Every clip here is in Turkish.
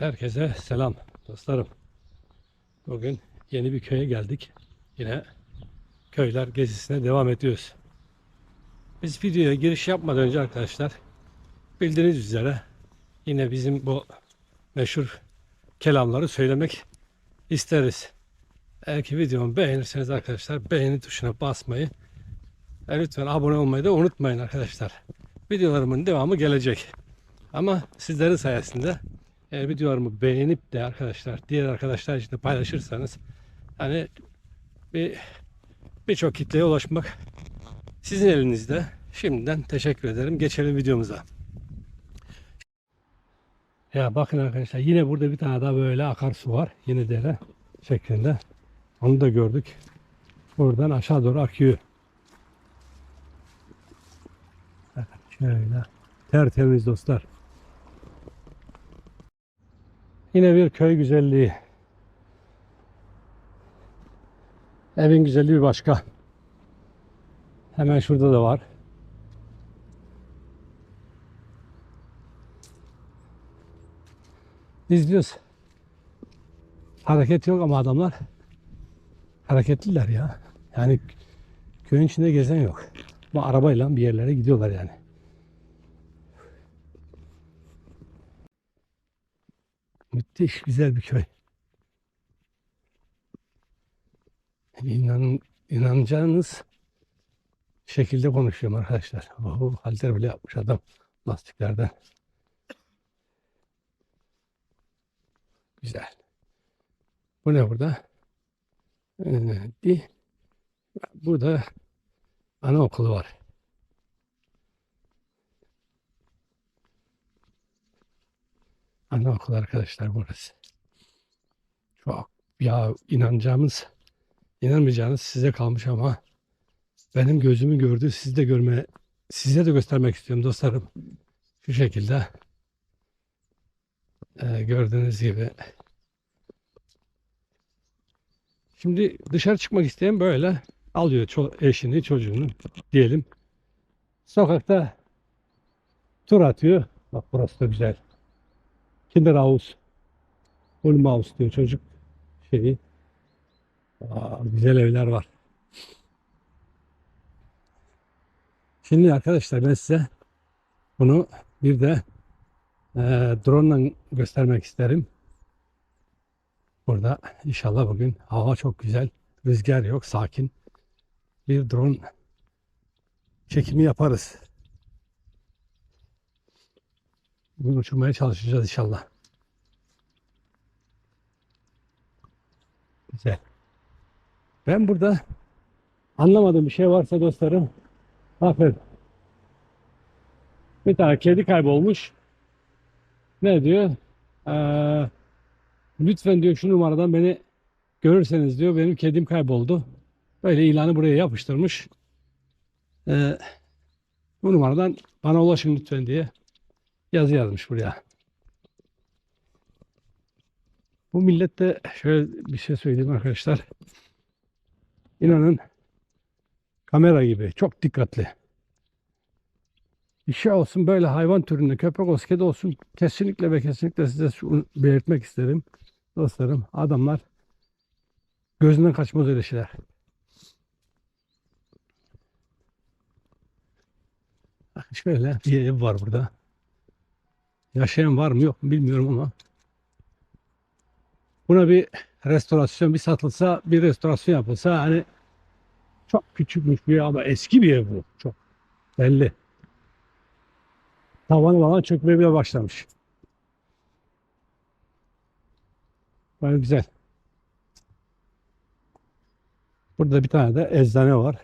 Herkese selam dostlarım. Bugün yeni bir köye geldik. Yine köyler gezisine devam ediyoruz. Biz videoya giriş yapmadan önce arkadaşlar bildiğiniz üzere yine bizim bu meşhur kelamları söylemek isteriz. Eğer ki videomu beğenirseniz arkadaşlar beğeni tuşuna basmayı ve lütfen abone olmayı da unutmayın arkadaşlar. Videolarımın devamı gelecek. Ama sizlerin sayesinde eğer videolarımı beğenip de arkadaşlar diğer arkadaşlar için de paylaşırsanız hani bir birçok kitleye ulaşmak sizin elinizde. Şimdiden teşekkür ederim. Geçelim videomuza. Ya bakın arkadaşlar yine burada bir tane daha böyle akarsu var. Yine dere şeklinde. Onu da gördük. Buradan aşağı doğru akıyor. Şöyle tertemiz dostlar. Yine bir köy güzelliği. Evin güzelliği bir başka. Hemen şurada da var. Biz diyoruz hareket yok ama adamlar hareketliler ya. Yani köyün içinde gezen yok. Bu arabayla bir yerlere gidiyorlar yani. Müthiş güzel bir köy. İnan, inanacağınız şekilde konuşuyorum arkadaşlar. Oh, halter bile yapmış adam lastiklerden. Güzel. Bu ne burada? Ee, bir, burada anaokulu var. Anaokulu arkadaşlar burası. Çok ya inanacağımız, inanmayacağınız size kalmış ama benim gözümü gördü. Siz de görme, size de göstermek istiyorum dostlarım. Şu şekilde Ee, gördüğünüz gibi. Şimdi dışarı çıkmak isteyen böyle alıyor ço- eşini, çocuğunu diyelim. Sokakta tur atıyor. Bak burası da güzel. Kinderhaus. Ulmaus diyor çocuk şeyi. Aa, güzel evler var. Şimdi arkadaşlar ben size bunu bir de e, drone ile göstermek isterim. Burada inşallah bugün hava çok güzel. Rüzgar yok, sakin. Bir drone çekimi yaparız. Bugün uçurmaya çalışacağız inşallah. Güzel. Ben burada anlamadığım bir şey varsa dostlarım aferin. Bir tane kedi kaybolmuş. Ne diyor? Ee, lütfen diyor şu numaradan beni görürseniz diyor benim kedim kayboldu. Böyle ilanı buraya yapıştırmış. Ee, bu numaradan bana ulaşın lütfen diye yazı yazmış buraya. Bu millette şöyle bir şey söyleyeyim arkadaşlar. İnanın kamera gibi çok dikkatli. Bir şey olsun böyle hayvan türünde köpek olsun kedi olsun kesinlikle ve kesinlikle size şunu belirtmek isterim. Dostlarım adamlar gözünden kaçmaz öyle şeyler. Şöyle bir ev var burada. Yaşayan var mı yok mu bilmiyorum ama buna bir restorasyon bir satılsa bir restorasyon yapılsa hani çok küçükmüş bir ama eski bir ev bu. Çok belli. Tavanı falan çökmeye bile başlamış. Böyle güzel. Burada bir tane de eczane var.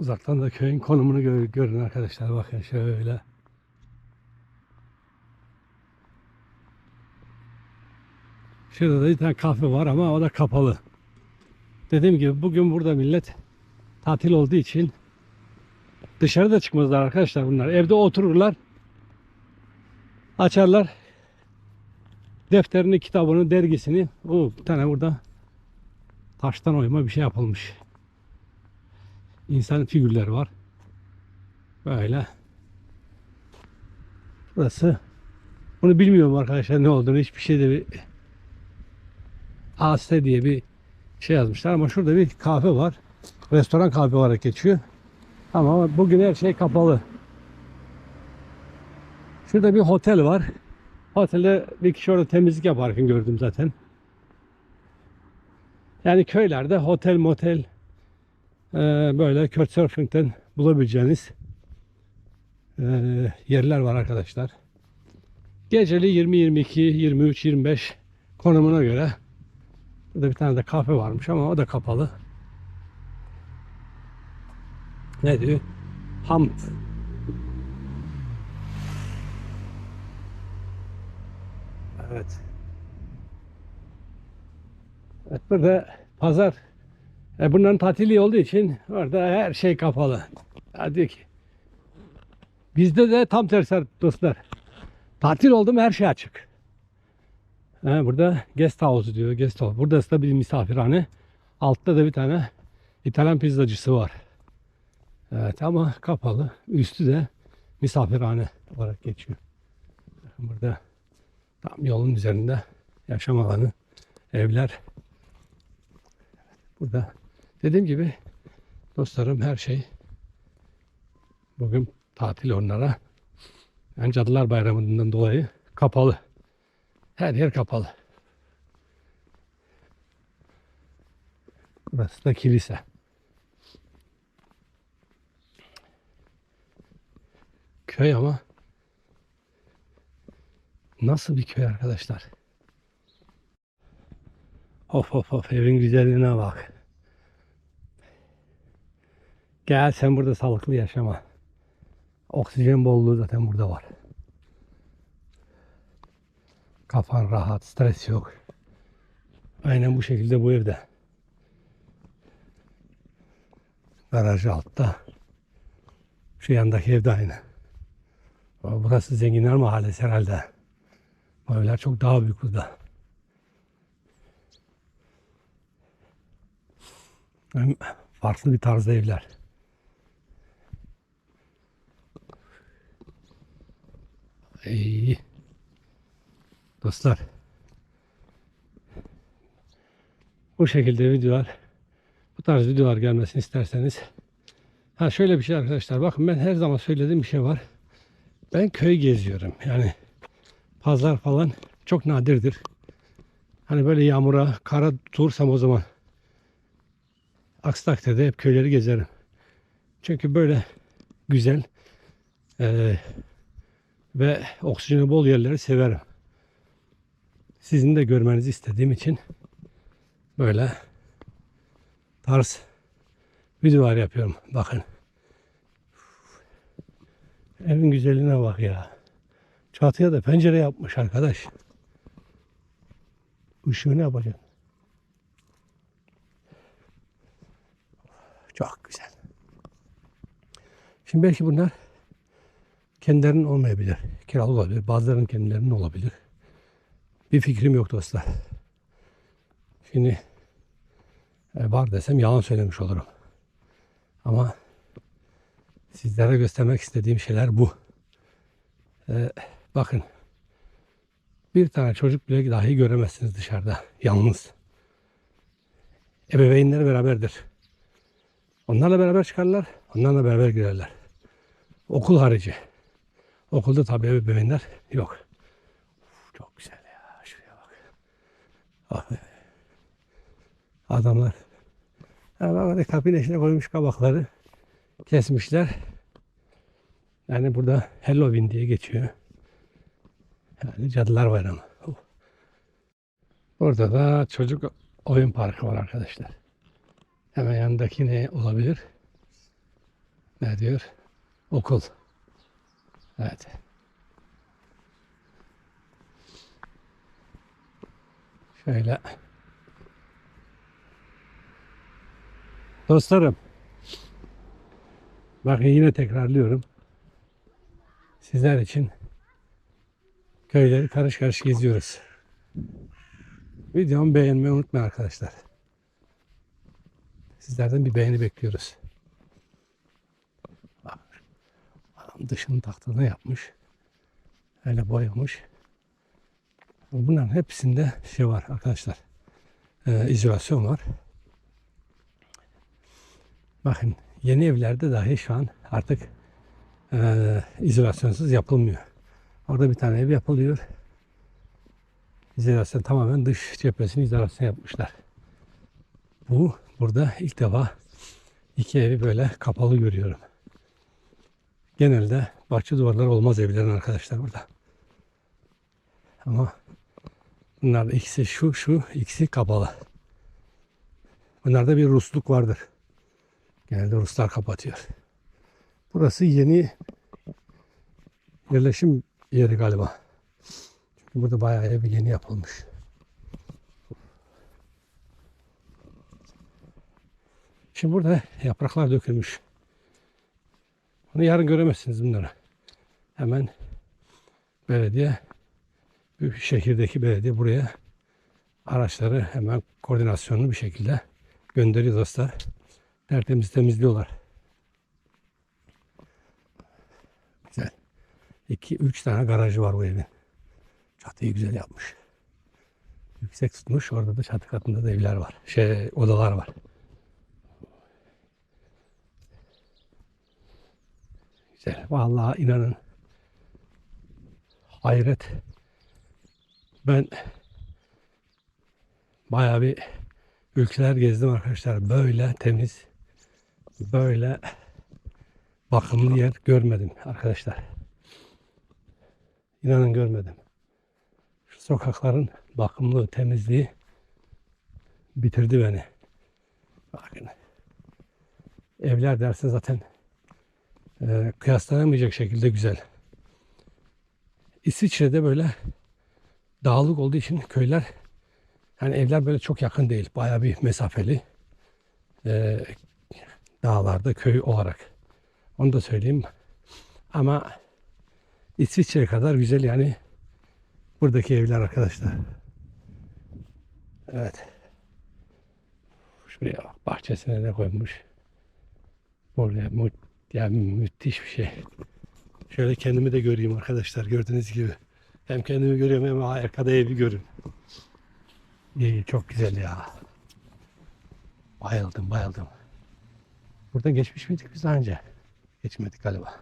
Uzaktan da köyün konumunu gör, görün arkadaşlar. Bakın şöyle. Şurada da bir tane kahve var ama o da kapalı. Dediğim gibi bugün burada millet tatil olduğu için dışarıda çıkmazlar arkadaşlar bunlar. Evde otururlar. Açarlar defterini, kitabını, dergisini. O bir tane burada taştan oyma bir şey yapılmış. İnsan figürleri var. Böyle. Burası. Bunu bilmiyorum arkadaşlar ne olduğunu. Hiçbir şeyde bir AS diye bir şey yazmışlar ama şurada bir kahve var. Restoran kahve olarak geçiyor. Ama bugün her şey kapalı. Şurada bir otel var. Otelde bir kişi orada temizlik yaparken gördüm zaten. Yani köylerde otel motel e, böyle Couchsurfing'den bulabileceğiniz yerler var arkadaşlar. Geceli 20, 22, 23, 25 konumuna göre Burada bir tane de kahve varmış ama o da kapalı. Ne diyor? Hamp. Evet. Evet burada pazar e, bunların tatili olduğu için orada her şey kapalı. Diyor ki bizde de tam tersi dostlar. Tatil oldu mu her şey açık. Ha, burada guest house diyor. Guest house. Burası da bir misafirhane. Altta da bir tane İtalyan pizzacısı var. Evet ama kapalı. Üstü de misafirhane olarak geçiyor. Burada tam yolun üzerinde yaşam alanı, evler. Burada dediğim gibi dostlarım her şey bugün tatil onlara. Yani Cadılar Bayramı'ndan dolayı kapalı. Her yer kapalı. Burası da kilise. Köy ama nasıl bir köy arkadaşlar? Of of of evin güzelliğine bak. Gel sen burada sağlıklı yaşama. Oksijen bolluğu zaten burada var. Kafan rahat, stres yok. Aynen bu şekilde bu evde. Garajı altta. Şu yandaki evde aynı. Ama Burası zenginler mahallesi herhalde. Bu evler çok daha büyük burada. Farklı bir tarzda evler. İyi. Dostlar. Bu şekilde videolar bu tarz videolar gelmesini isterseniz ha şöyle bir şey arkadaşlar bakın ben her zaman söylediğim bir şey var. Ben köy geziyorum. Yani pazar falan çok nadirdir. Hani böyle yağmura, kara tutursam o zaman aksi takdirde hep köyleri gezerim. Çünkü böyle güzel eee, ve oksijeni bol yerleri severim sizin de görmenizi istediğim için böyle tarz videolar yapıyorum. Bakın. Evin güzelliğine bak ya. Çatıya da pencere yapmış arkadaş. Işığı ne yapacaksın? Çok güzel. Şimdi belki bunlar kendilerinin olmayabilir. Kiralık olabilir. Bazılarının kendilerinin olabilir. Bir fikrim yok dostlar. Şimdi e, var desem yalan söylemiş olurum. Ama sizlere göstermek istediğim şeyler bu. Ee, bakın bir tane çocuk bile dahi göremezsiniz dışarıda. Yalnız. Ebeveynleri beraberdir. Onlarla beraber çıkarlar. Onlarla beraber girerler. Okul harici. Okulda tabii ebeveynler yok. Çok güzel ya. Şuraya bak. Ah. Adamlar. Yani orada kapının içine koymuş kabakları. Kesmişler. Yani burada Halloween diye geçiyor. Yani Cadılar Bayramı. Uf. Burada da çocuk oyun parkı var arkadaşlar. Hemen yanındaki ne olabilir? Ne diyor? Okul. Evet. Şöyle. Dostlarım. Bakın yine tekrarlıyorum. Sizler için köyleri karış karış geziyoruz. Videomu beğenmeyi unutmayın arkadaşlar. Sizlerden bir beğeni bekliyoruz. Bak, Adam dışını taktığını yapmış. Öyle boyamış. Bunların hepsinde şey var arkadaşlar. Ee, izolasyon var. Bakın yeni evlerde dahi şu an artık e, izolasyonsuz yapılmıyor. Orada bir tane ev yapılıyor. İzolasyon tamamen dış cephesini izolasyon yapmışlar. Bu burada ilk defa iki evi böyle kapalı görüyorum. Genelde bahçe duvarları olmaz evlerin arkadaşlar burada. Ama bunlar da ikisi şu şu ikisi kapalı. Bunlarda bir Rusluk vardır. Genelde Ruslar kapatıyor. Burası yeni yerleşim yeri galiba. Çünkü burada bayağı ev yeni yapılmış. Şimdi burada yapraklar dökülmüş. Bunu yarın göremezsiniz bunları. Hemen belediye, şehirdeki belediye buraya araçları hemen koordinasyonlu bir şekilde gönderiyor dostlar. Tertemiz temizliyorlar. Güzel. 2 üç tane garajı var bu evin. Çatıyı güzel yapmış. Yüksek tutmuş. Orada da çatı katında da evler var. Şey odalar var. Güzel. Vallahi inanın. Hayret. Ben bayağı bir ülkeler gezdim arkadaşlar. Böyle temiz, böyle bakımlı yer görmedim arkadaşlar. İnanın görmedim. Şu sokakların bakımlı, temizliği bitirdi beni. Bakın. Evler dersin zaten e, kıyaslanamayacak şekilde güzel. İsviçre'de böyle dağlık olduğu için köyler yani evler böyle çok yakın değil. Baya bir mesafeli. E, dağlarda köy olarak. Onu da söyleyeyim. Ama İsviçre kadar güzel yani buradaki evler arkadaşlar. Evet. Şuraya bak bahçesine ne koymuş. Mu yani müthiş bir şey. Şöyle kendimi de göreyim arkadaşlar gördüğünüz gibi. Hem kendimi görüyorum hem arkada evi görün. İyi çok güzel ya. Bayıldım bayıldım. Buradan geçmiş miydik biz daha önce? Geçmedik galiba.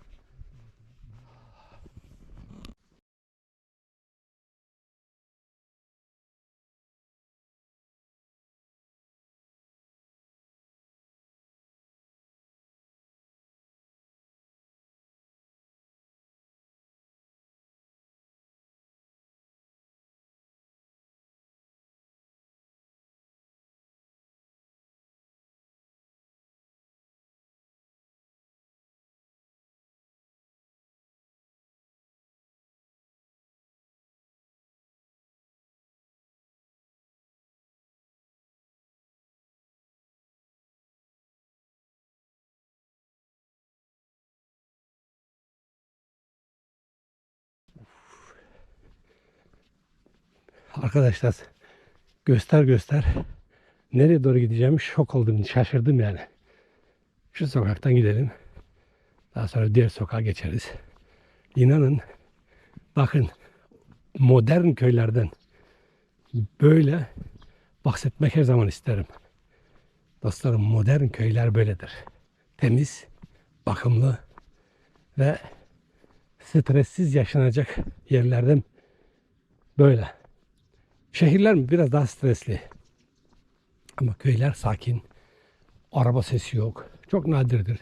Arkadaşlar göster göster. Nereye doğru gideceğimi şok oldum. Şaşırdım yani. Şu sokaktan gidelim. Daha sonra diğer sokağa geçeriz. İnanın bakın modern köylerden böyle bahsetmek her zaman isterim. Dostlarım modern köyler böyledir. Temiz, bakımlı ve stressiz yaşanacak yerlerden böyle. Şehirler mi? Biraz daha stresli. Ama köyler sakin. Araba sesi yok. Çok nadirdir.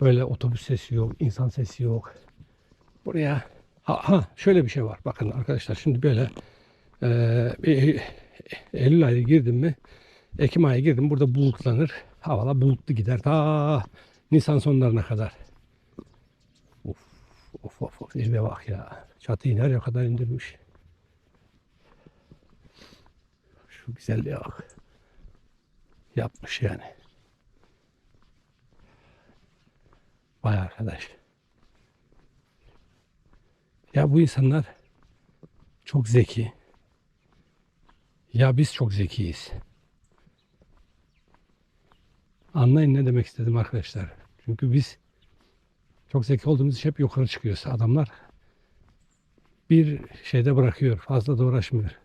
Böyle otobüs sesi yok, insan sesi yok. Buraya ha, ha şöyle bir şey var. Bakın arkadaşlar şimdi böyle e, Eylül ayı girdim mi Ekim ayı girdim burada bulutlanır. Havalar bulutlu gider ta Nisan sonlarına kadar. Of of of, of. İşte bak ya. Çatıyı nereye kadar indirmiş. Şu güzelliğe bak. Yapmış yani. Vay arkadaş. Ya bu insanlar çok zeki. Ya biz çok zekiyiz. Anlayın ne demek istedim arkadaşlar. Çünkü biz çok zeki olduğumuz için hep yukarı çıkıyoruz. Adamlar bir şeyde bırakıyor. Fazla da uğraşmıyor.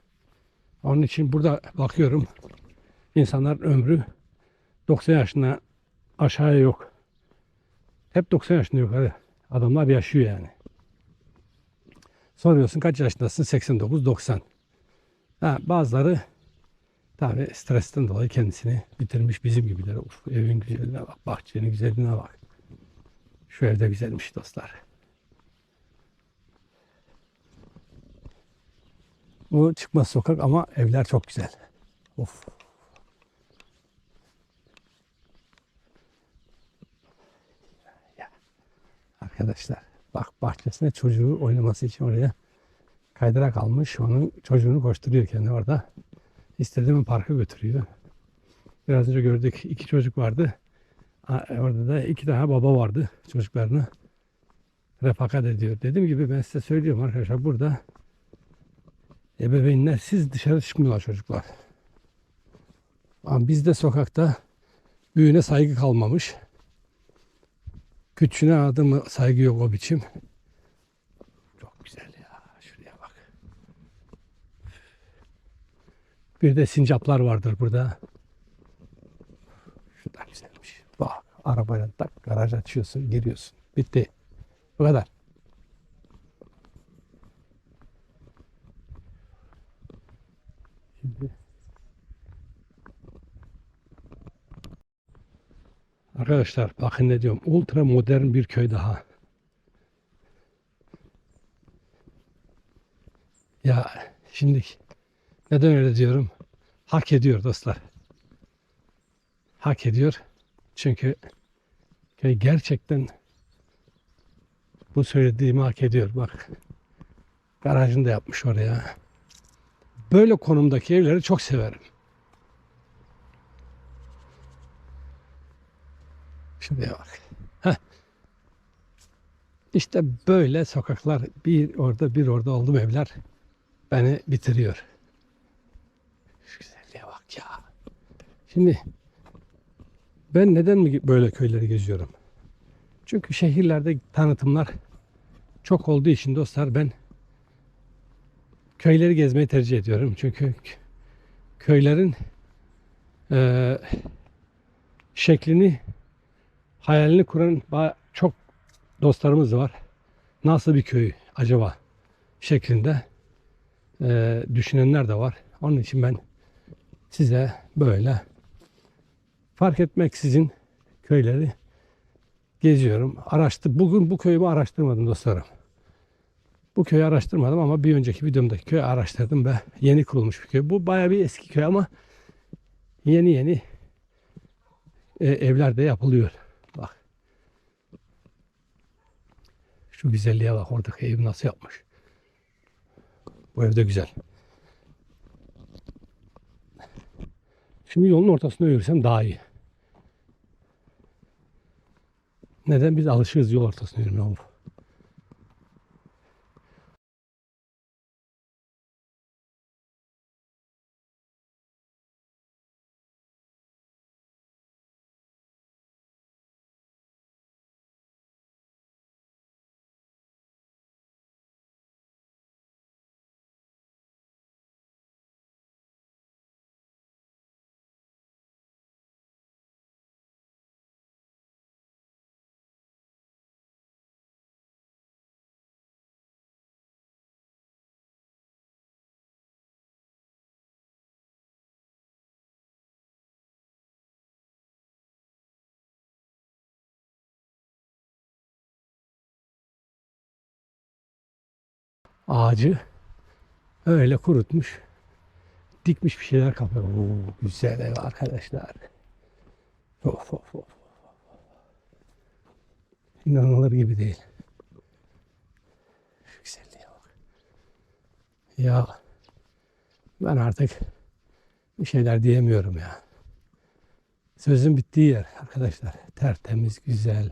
Onun için burada bakıyorum. insanlar ömrü 90 yaşına aşağıya yok. Hep 90 yaşında yukarı. Adamlar yaşıyor yani. Soruyorsun kaç yaşındasın? 89, 90. Ha, bazıları tabi stresten dolayı kendisini bitirmiş bizim gibiler. Uf, evin güzelliğine bak, bahçenin güzelliğine bak. Şu evde güzelmiş dostlar. Bu çıkmaz sokak ama evler çok güzel. Of. Arkadaşlar bak bahçesine çocuğu oynaması için oraya kaydırak almış. Onun çocuğunu koşturuyor kendi orada. İstediğimi parka götürüyor. Biraz önce gördük iki çocuk vardı. Orada da iki tane baba vardı çocuklarını refakat ediyor. Dediğim gibi ben size söylüyorum arkadaşlar burada ebeveynler siz dışarı çıkmıyorlar çocuklar. Ama bizde sokakta büyüğüne saygı kalmamış. Küçüğüne adımı saygı yok o biçim. Çok güzel ya. Şuraya bak. Bir de sincaplar vardır burada. Şu da güzelmiş. Bak arabayla tak garaj açıyorsun giriyorsun. Bitti. Bu kadar. Şimdi Arkadaşlar bakın ne diyorum. Ultra modern bir köy daha. Ya şimdi neden öyle diyorum? Hak ediyor dostlar. Hak ediyor. Çünkü köy gerçekten bu söylediğimi hak ediyor. Bak garajını da yapmış oraya. Böyle konumdaki evleri çok severim. Şuraya bak. Heh. İşte böyle sokaklar bir orada bir orada oldum evler beni bitiriyor. Şu güzelliğe bak ya. Şimdi ben neden mi böyle köyleri geziyorum? Çünkü şehirlerde tanıtımlar çok olduğu için dostlar ben köyleri gezmeyi tercih ediyorum. Çünkü köylerin eee, şeklini hayalini kuran çok dostlarımız var. Nasıl bir köy acaba şeklinde eee, düşünenler de var. Onun için ben size böyle fark etmeksizin köyleri geziyorum. Araştır. Bugün bu köyümü araştırmadım dostlarım. Bu köyü araştırmadım ama bir önceki videomdaki köyü araştırdım ve yeni kurulmuş bir köy. Bu bayağı bir eski köy ama yeni yeni e, evler de yapılıyor. Bak. Şu güzelliğe bak oradaki ev nasıl yapmış. Bu ev de güzel. Şimdi yolun ortasında yürüsem daha iyi. Neden? Biz alışığız yol ortasına yürümeye. Ağacı öyle kurutmuş. Dikmiş bir şeyler kapıyor. Oo, güzel ev arkadaşlar. Of of of. İnanılır gibi değil. Şu güzelliğe bak. Ya ben artık bir şeyler diyemiyorum ya. Sözün bittiği yer arkadaşlar. Tertemiz, güzel.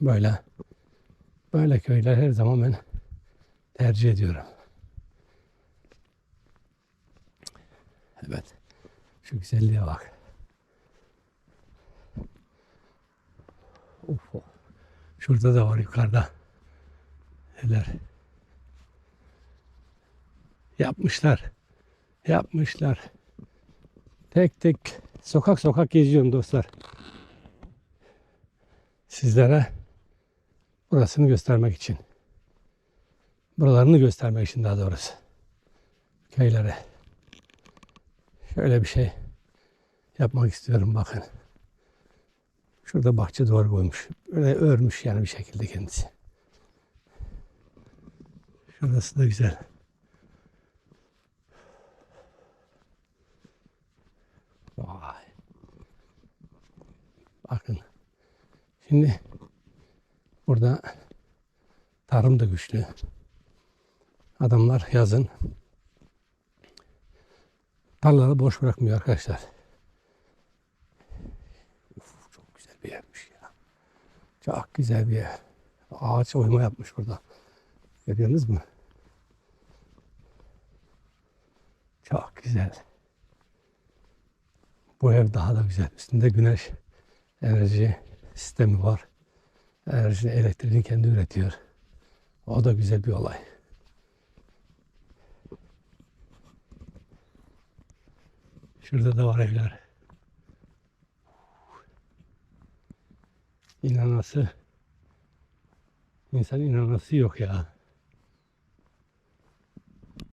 Böyle böyle köyler her zaman ben tercih ediyorum. Evet. Şu güzelliğe bak. Of. Şurada da var yukarıda. Neler. Yapmışlar. Yapmışlar. Tek tek sokak sokak geziyorum dostlar. Sizlere burasını göstermek için. Buralarını göstermek için daha doğrusu. Köylere. Şöyle bir şey yapmak istiyorum bakın. Şurada bahçe duvar koymuş. Böyle örmüş yani bir şekilde kendisi. Şurası da güzel. Vay. Bakın. Şimdi burada tarım da güçlü. Adamlar yazın tarlaları boş bırakmıyor arkadaşlar. Uf, çok güzel bir yermiş ya. Çok güzel bir yer. Ağaç oyma yapmış burada. Görüyorsunuz mu? Çok güzel. Bu ev daha da güzel. Üstünde güneş enerji sistemi var. Enerji elektriğini kendi üretiyor. O da güzel bir olay. Şurada da var evler. İnanası insan inanası yok ya.